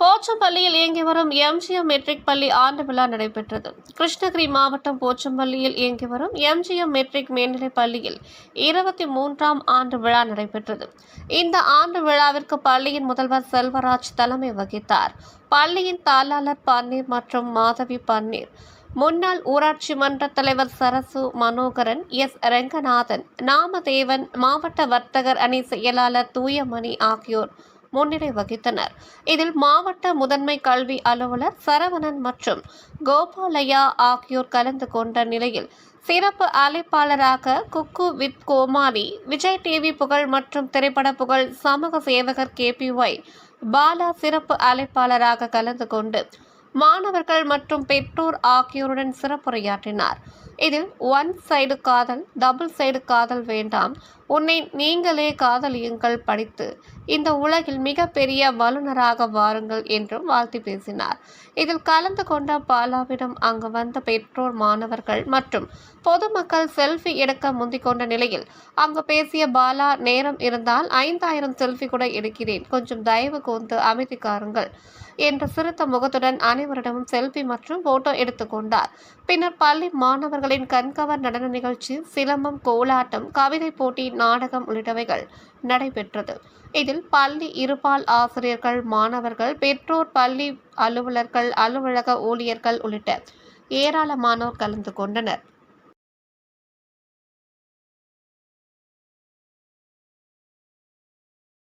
போச்சம்பள்ளியில் இயங்கி வரும் MGM matric பள்ளி ஆண்டு விழா நடைபெற்றது. கிருஷ்ணகிரி மாவட்டம் போச்சம்பள்ளியில் இயங்கி வரும் எம்ஜிஎம் மெட்ரிக் மேல்நிலைப் பள்ளியில் இருபத்தி மூன்றாம் ஆண்டு விழா நடைபெற்றது. இந்த ஆண்டு விழாவிற்கு பள்ளியின் முதல்வர் செல்வராஜ் தலைமை வகித்தார். பள்ளியின் தாளாளர் பன்னீர் மற்றும் மாதவி பன்னீர். முன்னாள் ஊராட்சி மன்ற தலைவர் சரசு மனோகரன் எஸ். ரெங்கநாதன் நாமதேவன் மாவட்ட வர்த்தகர் அணி செயலாளர் தூயமணி ஆகியோர் முன்னிலை வகித்தனர். இதில் மாவட்ட முதன்மை கல்வி அலுவலர் சரவணன் மற்றும் கோபாலயா ஆகியோர் கலந்து கொண்ட நிலையில் சிறப்பு அழைப்பாளராக cook with Comali Vijay TV புகழ் மற்றும் திரைப்பட புகழ் சமூக சேவகர் கேபிஒய் பாலா சிறப்பு அழைப்பாளராக கலந்து கொண்டு மாணவர்கள் மற்றும் பெற்றோர் ஆகியோருடன் சிறப்புரையாற்றினார். இதில் ஒன் சைடு காதல் டபுள் சைடு காதல் வேண்டாம். உன்னை நீங்களே காதலியுங்கள் படித்து. இந்த உலகில் மிகப்பெரிய வல்லுநராக வாருங்கள் என்றும் வாழ்த்து பேசினார். இதில் கலந்து கொண்ட பாலாவிடம் அங்கு வந்த பெற்றோர் மாணவர்கள் மற்றும் பொதுமக்கள் செல்ஃபி எடுக்க முந்திக்கொண்ட நிலையில் அங்கு பேசிய பாலா நேரம் இருந்தால் ஐந்தாயிரம் செல்ஃபி கூட எடுக்கிறேன். கொஞ்சம் தயவு கூர்ந்து அமைதிக்காருங்கள் என்ற சிறுத்த முகத்துடன் அனைவரிடமும் செல்ஃபி மற்றும் போட்டோ எடுத்துக்கொண்டார் பின்னர் பள்ளி மாணவர்கள் மாணவர்களின் கண்கவர் நடன நிகழ்ச்சி சிலம்பம் கோலாட்டம் கவிதை போட்டி நாடகம் உள்ளிட்டவைகள் நடைபெற்றது. இதில் பள்ளி இருபால் ஆசிரியர்கள் மாணவர்கள் பெற்றோர் பள்ளி அலுவலர்கள் அலுவலக ஊழியர்கள் உள்ளிட்ட ஏராளமானோர் கலந்து கொண்டனர்.